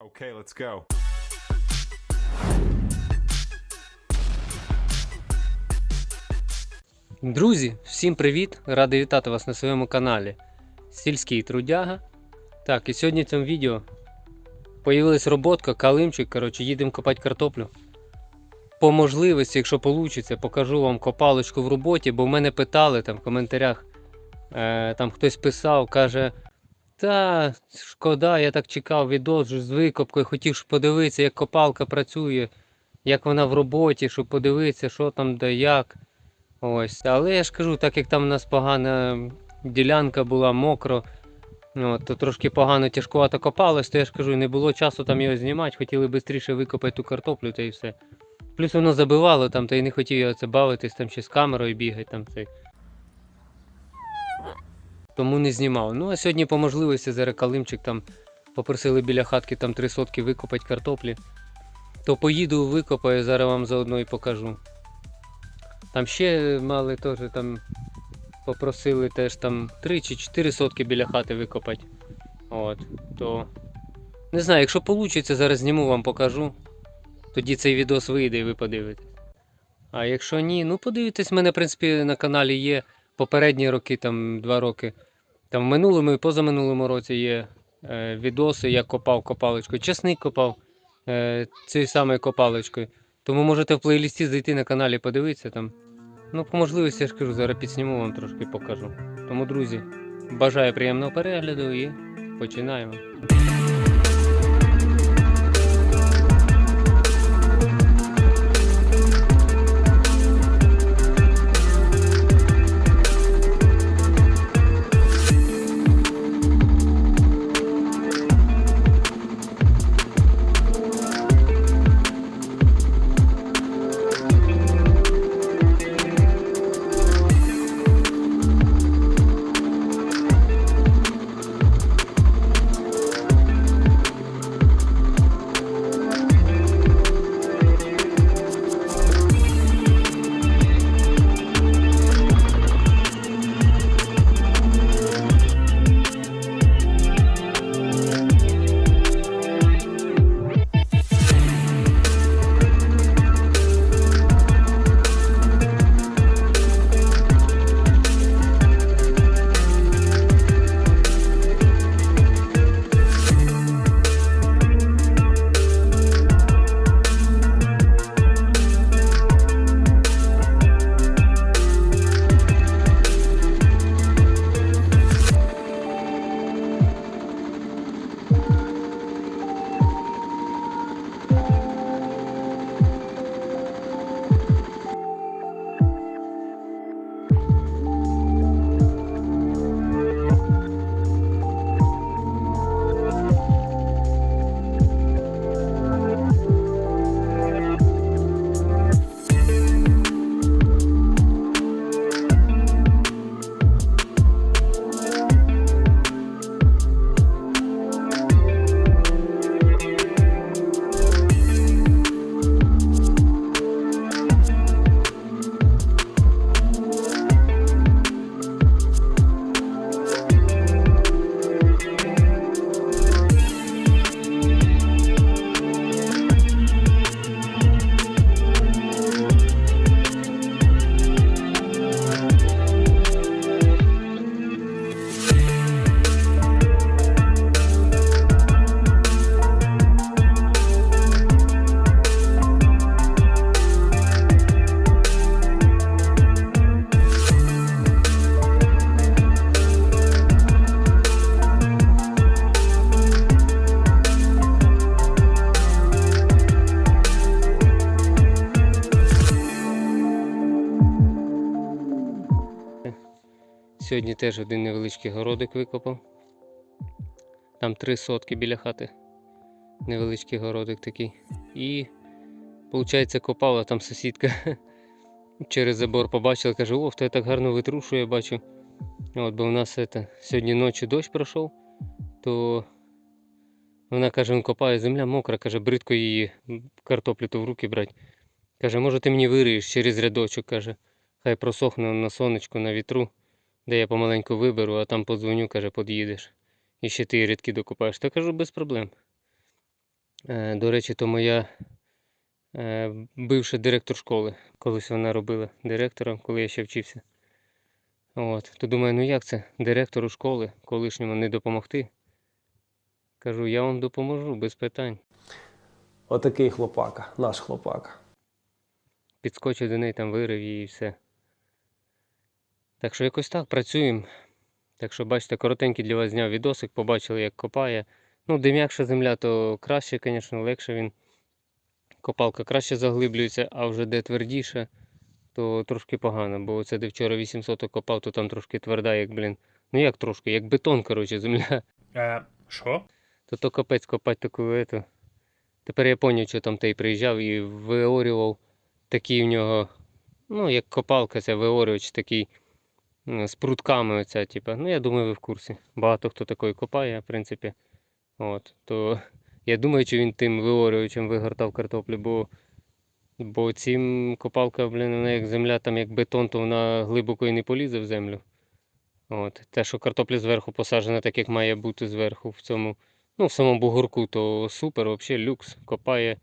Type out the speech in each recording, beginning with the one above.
Okay, let's go. Друзі, всім привіт! Радий вітати вас на своєму каналі Сільський Трудяга. Так, і сьогодні в цьому відео появилась роботка, калимчик. Коротше, їдемо копати картоплю. По можливості, якщо вийде, покажу вам копалочку в роботі, бо в мене питали там в коментарях. Е, там хтось писав, каже: Та, шкода, я так чекав відос з викопкою, хотів ж подивитися, як копалка працює, як вона в роботі, щоб подивитися, що там де як. Ось, але я ж кажу, так як там у нас погана ділянка була, мокро, от, то трошки погано тяжкувато копалось, то я ж кажу, не було часу там його знімати, хотіли швидше викопати ту картоплю та і все. Плюс воно забивало там, та й не хотів я це бавитись, там ще з камерою бігати там цей. Тому не знімав. Ну а сьогодні по можливості зараз Калимчик там попросили біля хатки там три сотки викопати картоплі. То поїду викопаю, зараз вам заодно і покажу. Там ще мали теж там попросили теж там 3 чи 4 сотки біля хати викопати. От, то не знаю, якщо вийде, зараз зніму вам покажу. Тоді цей відос вийде і ви подивитесь. А якщо ні, ну подивитесь, в мене, в принципі, на каналі є попередні роки, там 2 роки. Там в минулому і позаминулому році є е, відоси, як копав копалочкою. Чесник копав е, цією самою копалочкою. Тому можете в плейлісті зайти на каналі подивитися там. Ну, по можливості я ж кажу, зараз підсніму вам трошки покажу. Тому, друзі, бажаю приємного перегляду і починаємо. Сьогодні теж один невеличкий городик викопав. Там три сотки біля хати. Невеличкий городик такий. І, виходить, копав, а там сусідка через забор побачила, каже, о, в тебе так гарно витрушує, бачу. От, бо в нас це, сьогодні ночі дощ пройшов, то вона каже, він копає, земля мокра, каже, бридко її картоплю то в руки брати. Каже, може ти мені вириєш через рядочок, каже, хай просохне на сонечку, на вітру де я помаленьку виберу, а там подзвоню, каже, під'їдеш. І ще ти рідки докупаєш. Та кажу, без проблем. Е, До речі, то моя е, бивша директор школи. Колись вона робила директором, коли я ще вчився. От. То думаю, ну як це директору школи колишньому не допомогти? Кажу, я вам допоможу без питань. Отакий хлопака, наш хлопака. Підскочив до неї, там вирив її і все. Так що якось так працюємо. Так що, бачите, коротенький для вас зняв відосик, побачили, як копає. Ну, де м'якша земля, то краще, звісно, легше він. Копалка краще заглиблюється, а вже де твердіше, то трошки погано. Бо це де вчора 800 копав, то там трошки тверда, як, блін. Ну як трошки, як бетон, коротше, земля. Е, що? То то капець копати таку ету. Тепер я зрозумів, що там той приїжджав і виорював такий в нього, ну, як копалка, це виорювач такий з прутками оця, типа. Ну, я думаю, ви в курсі. Багато хто такий копає, в принципі. От, то я думаю, що він тим виорювачем вигортав картоплю, бо, бо цим копалка, блін, вона як земля, там як бетон, то вона глибоко і не полізе в землю. От. Те, що картопля зверху посаджена, так як має бути зверху в цьому, ну, в самому бугорку, то супер, взагалі люкс. Копає.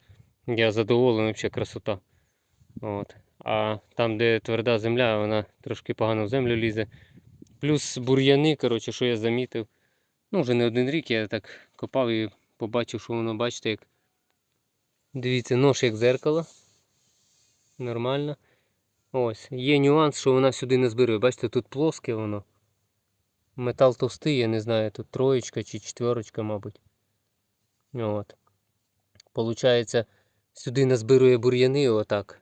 Я задоволений, взагалі красота. От. А там, де тверда земля, вона трошки погано в землю лізе. Плюс бур'яни, коротше, що я замітив. Ну, вже не один рік я так копав і побачив, що воно, бачите, як. Дивіться, нож як зеркало. Нормально. Ось. Є нюанс, що вона сюди не збирує. Бачите, тут плоске воно. Метал товстий, я не знаю, тут троєчка чи четверочка, мабуть. От. Получається, сюди назбирує бур'яни отак.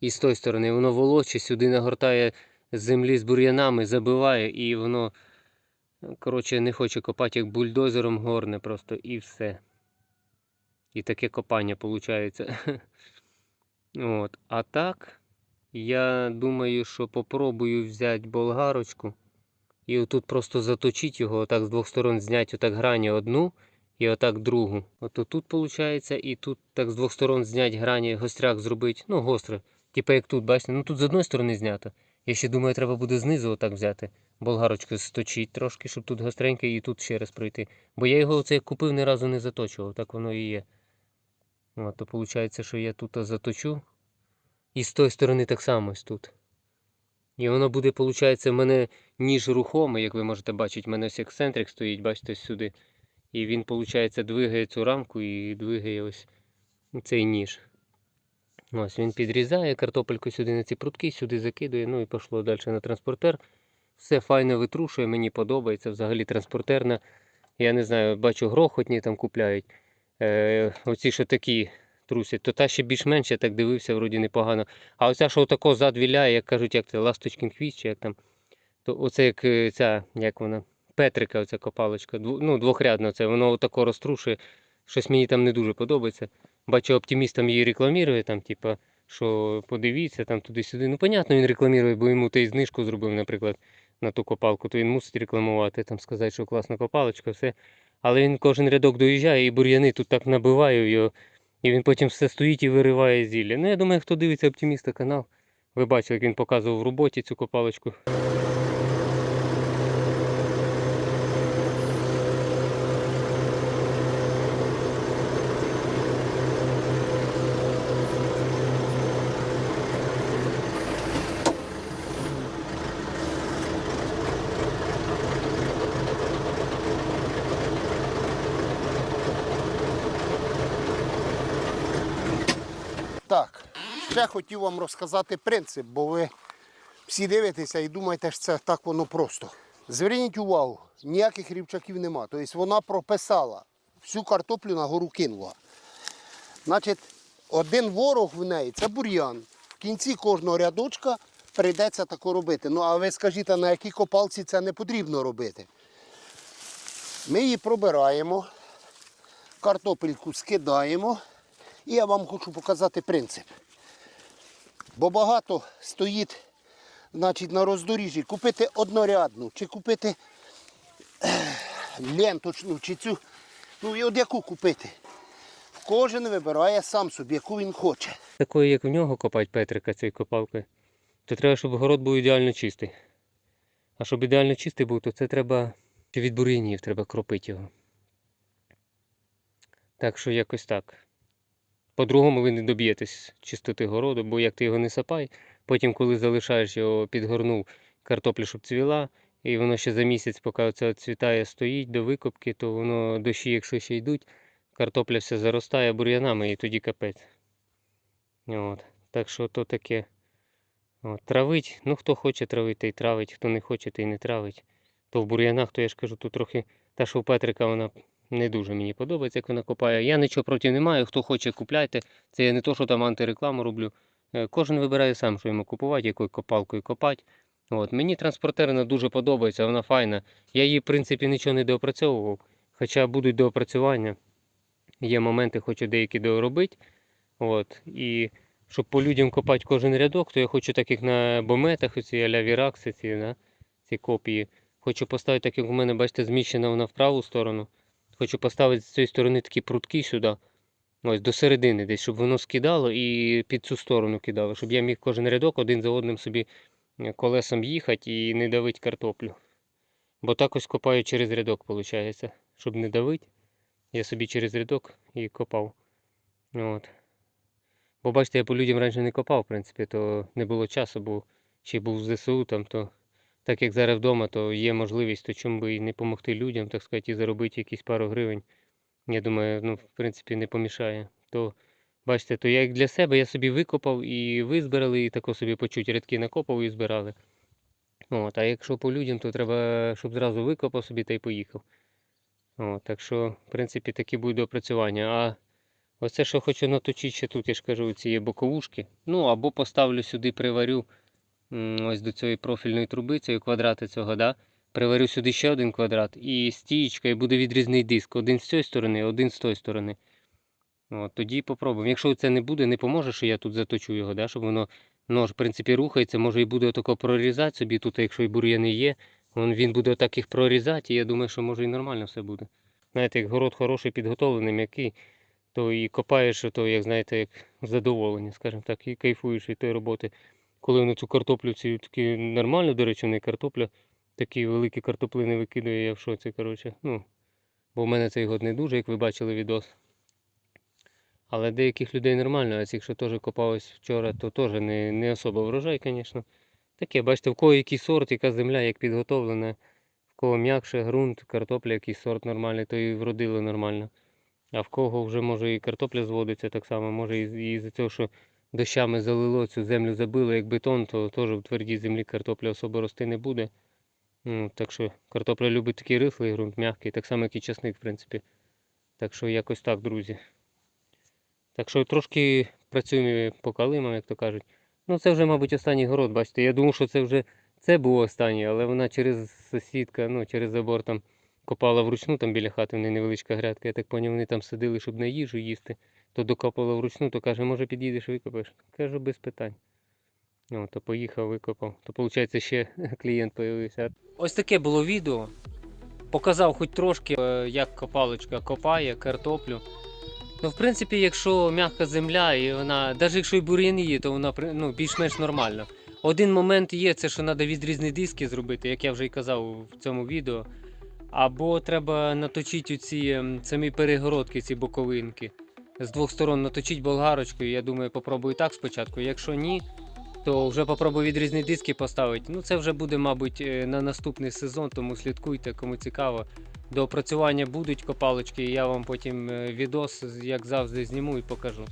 І з тої сторони воно волоче, сюди нагортає землі з бур'янами, забиває і воно, коротше, не хоче копати, як бульдозером горне просто і все. І таке копання виходить. От. А так, я думаю, що попробую взяти болгарочку. І отут просто заточити його, отак з двох сторон зняти отак грані одну і отак другу. От тут виходить, і тут так з двох сторон зняти грані, гостряк зробити. Ну, гостре. Типа як тут, бачите, ну тут з одної сторони знято. Я ще думаю, треба буде знизу отак взяти. Болгарочку сточити трошки, щоб тут гостреньке і тут ще раз пройти. Бо я його оце як купив, ні разу не заточував, так воно і є. От, то виходить, що я тут заточу. І з тої сторони так само ось тут. І воно буде, виходить, в мене ніж рухомий, як ви можете бачити, в мене ось ексцентрик стоїть, бачите, сюди. І він, виходить, двигає цю рамку і двигає ось цей ніж. Ось він підрізає картопельку сюди на ці прутки, сюди закидує, ну і пішло далі на транспортер. Все файно витрушує, мені подобається. Взагалі транспортерна. Я не знаю, бачу, грохотні там купляють. Е, оці, що такі трусять, то та ще більш-менш я так дивився, вроді непогано. А оця, що отако зад віляє, як кажуть, як це ласточкин хвіст, чи як там. То оце як е, ця, як вона, Петрика, оця копалочка, ну, двохрядна, це воно отако розтрушує. Щось мені там не дуже подобається. Бачу, оптиміст там її рекламує, там, типа, що подивіться, там туди-сюди. Ну, понятно, він рекламує, бо йому той знижку зробив, наприклад, на ту копалку, то він мусить рекламувати, там сказати, що класна копалочка, все. Але він кожен рядок доїжджає і бур'яни тут так набиває його. І він потім все стоїть і вириває зілля. Ну, я думаю, хто дивиться оптиміста канал, ви бачили, як він показував в роботі цю копалочку. Так, ще хотів вам розказати принцип, бо ви всі дивитеся і думаєте, що це так воно просто. Зверніть увагу, ніяких рівчаків нема. Тобто вона прописала, всю картоплю на гору кинула. Значить, один ворог в неї це бур'ян. В кінці кожного рядочка прийдеться тако робити. Ну, а ви скажіть, на якій копалці це не потрібно робити? Ми її пробираємо, картопельку скидаємо. І я вам хочу показати принцип. Бо багато стоїть значить, на роздоріжжі купити однорядну, чи купити ленточну, чи цю. Ну і от яку купити. Кожен вибирає сам собі, яку він хоче. Такої, як в нього копать Петрика цією копалкою, то треба, щоб город був ідеально чистий. А щоб ідеально чистий був, то це треба від бур'янів, треба кропити його. Так що якось так. По-другому ви не доб'єтесь чистоти городу, бо як ти його не сапай, потім, коли залишаєш його, підгорнув картоплю, щоб цвіла, і воно ще за місяць, поки це цвітає, стоїть до викопки, то воно дощі, якщо ще йдуть, картопля все заростає бур'янами і тоді капець. От. Так що то таке. От. Травить, ну хто хоче травити, той травить, хто не хоче, той не травить. То в бур'янах, то я ж кажу, тут трохи та, що у Петрика вона не дуже мені подобається, як вона копає. Я нічого проти не маю, хто хоче, купляйте. Це я не то, що там антирекламу роблю. Е, Кожен вибирає сам, що йому купувати, якою копалкою копати. От. Мені транспортерна дуже подобається, вона файна. Я її, в принципі, нічого не доопрацьовував, хоча будуть доопрацювання. Є моменти, хочу деякі доробити. От. І щоб по людям копати кожен рядок, то я хочу так як на бометах, оці а-ля Віракси, ці, да? ці копії. Хочу поставити, так як у мене, бачите, зміщена вона в праву сторону. Хочу поставити з цієї сторони такі прутки сюди. Ось до середини десь, щоб воно скидало і під цю сторону кидало, щоб я міг кожен рядок один за одним собі е, колесом їхати і не давити картоплю. Бо так ось копаю через рядок, виходить. Щоб не давити, я собі через рядок і копав. От. Бо бачите, я по людям раніше не копав, в принципі, то не було часу, бо ще був в ЗСУ там, то так як зараз вдома, то є можливість, то чому би і не допомогти людям, так сказати, і заробити якісь пару гривень. Я думаю, ну, в принципі, не помішає. То, бачите, то я як для себе я собі викопав і ви збирали, і тако собі почуть рядки накопав і збирали. От, а якщо по людям, то треба, щоб зразу викопав собі та й поїхав. От, так що, в принципі, такі будуть допрацювання. А оце, що хочу наточити ще тут, я ж кажу, цієї боковушки. Ну, або поставлю сюди, приварю ось до цієї профільної труби, цієї квадрати цього, да? приварю сюди ще один квадрат і стієчка, і буде відрізний диск. Один з цієї сторони, один з тої сторони. От, тоді попробуємо. Якщо це не буде, не поможе, що я тут заточу його, да? щоб воно нож, в принципі, рухається, може і буде отако прорізати собі тут, якщо і бур'яни є, він буде отак їх прорізати, і я думаю, що може і нормально все буде. Знаєте, як город хороший, підготовлений, м'який, то і копаєш, то, як знаєте, як задоволення, скажімо так, і кайфуєш від тої роботи. Коли воно цю картоплю, цю такі нормально, до речі, не картопля, такі великі картоплини викидує, я в шоці, коротше. Ну, бо в мене цей год не дуже, як ви бачили відос. Але деяких людей нормально, а цих, що теж копалось вчора, то теж не, не особо врожай, звісно. Таке, бачите, в кого який сорт, яка земля, як підготовлена, в кого м'якше ґрунт, картопля, який сорт нормальний, то і вродило нормально. А в кого вже може і картопля зводиться так само, може і, і за цього, що дощами залило, цю землю забило як бетон, то теж в твердій землі картопля особо рости не буде. Ну, так що картопля любить такий рихлий ґрунт, м'який, так само, як і часник, в принципі. Так що якось так, друзі. Так що трошки працюємо по калимам, як то кажуть. Ну це вже, мабуть, останній город, бачите. Я думав, що це вже це був останній, але вона через сусідка, ну, через забор там копала вручну там біля хати, в неї невеличка грядка. Я так поняв, вони там сидили, щоб на їжу їсти. То докопала вручну, то каже, може підійдеш, викопаєш. Кажу, без питань. О, то поїхав, викопав. То виходить, ще клієнт з'явився. Ось таке було відео. Показав хоч трошки, е, як копалочка копає картоплю. Ну, в принципі, якщо м'яка земля, і вона, навіть якщо і бур'яни є, то вона ну, більш-менш нормальна. Один момент є, це що треба відрізні диски зробити, як я вже і казав в цьому відео. Або треба наточити ці ем, самі перегородки, ці боковинки. З двох сторон наточити болгарочкою. Я думаю, попробую так спочатку. Якщо ні, то вже попробую відрізні диски поставити. Ну, це вже буде, мабуть, е, на наступний сезон, тому слідкуйте, кому цікаво. До опрацювання будуть копалочки, і я вам потім е, відос, як завжди, зніму і покажу.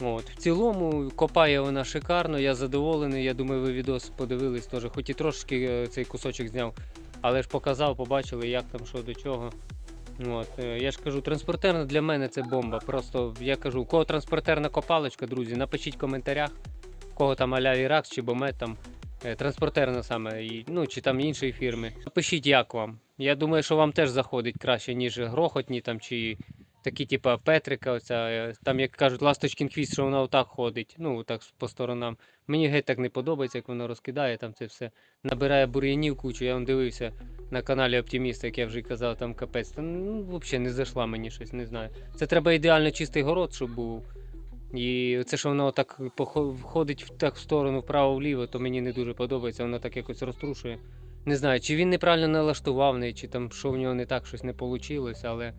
От. В цілому копає вона шикарно, я задоволений. Я думаю, ви відос подивились теж, хоч і трошки е, цей кусочок зняв, але ж показав, побачили, як там що до чого. От. е, Я ж кажу, транспортерна для мене це бомба. Просто я кажу, у кого транспортерна копалочка, друзі, напишіть в коментарях, у кого там аля Іракс чи Бомет там. е, Транспортерна саме, ну чи там іншої фірми. Напишіть, як вам. Я думаю, що вам теж заходить краще, ніж грохотні там чи такі, типа Петрика, оця, е, там, як кажуть, ласточкін хвіст, що вона отак ходить, ну так по сторонам. Мені геть так не подобається, як воно розкидає там це все. Набирає бур'янів кучу. Я вам дивився на каналі Оптиміста, як я вже казав, там капець. Та, ну, взагалі не зайшла мені щось, не знаю. Це треба ідеально чистий город, щоб був. І це, що воно так похо- входить в так в сторону вправо-вліво, то мені не дуже подобається, воно так якось розтрушує. Не знаю, чи він неправильно налаштував, не, чи там що в нього не так щось не вийшло, але.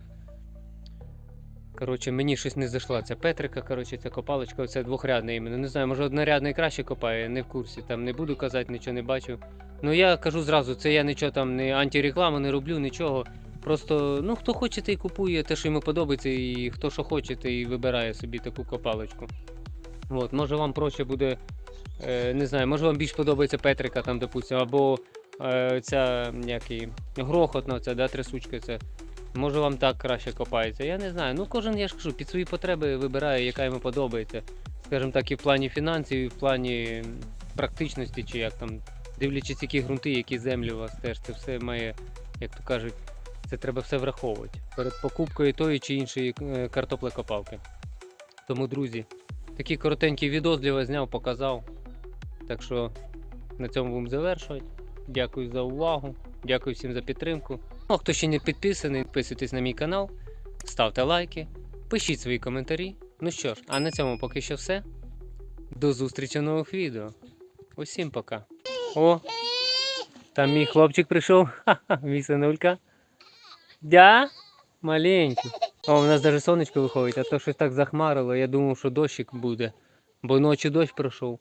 Коротше, мені щось не зайшла ця Петрика, коротше, ця копалочка, оця двохрядна іменно. Не знаю, може однорядний краще копає, не в курсі. Там не буду казати, нічого не бачив. Ну я кажу зразу, це я нічого там не антирекламу не роблю, нічого. Просто ну хто хоче, той купує те, що йому подобається, і хто що хоче, той вибирає собі таку копалочку. От, може вам проще буде, е, не знаю, може вам більш подобається Петрика, там, допустимо, або е, ця який, грохотна, ця, да, трясучка. Це. Може вам так краще копається. Я не знаю. Ну кожен, я ж кажу, під свої потреби вибирає, яка йому подобається. Скажімо так, і в плані фінансів, і в плані практичності, чи як там, дивлячись, які ґрунти, які землі у вас теж, це все має, як то кажуть, це треба все враховувати перед покупкою тої чи іншої е, картоплекопалки. Тому, друзі, такий коротенький відос для вас зняв, показав. Так що на цьому будемо завершувати. Дякую за увагу. Дякую всім за підтримку. Ну, а хто ще не підписаний, підписуйтесь на мій канал, ставте лайки, пишіть свої коментарі. Ну що ж, а на цьому поки що все. До зустрічі в нових відео. Усім пока. О! Там мій хлопчик прийшов. Ха-ха, мій синулька. Дя? Маленький. О, у нас навіть сонечко виходить, а то щось так захмарило. Я думав, що дощик буде. Бо ночі дощ пройшов.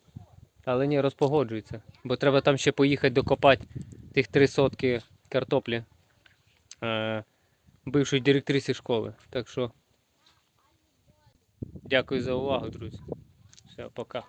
Але ні, розпогоджується. Бо треба там ще поїхати докопати тих три сотки картоплі е, бившої директриси школи. Так що дякую за увагу, друзі. Все, пока.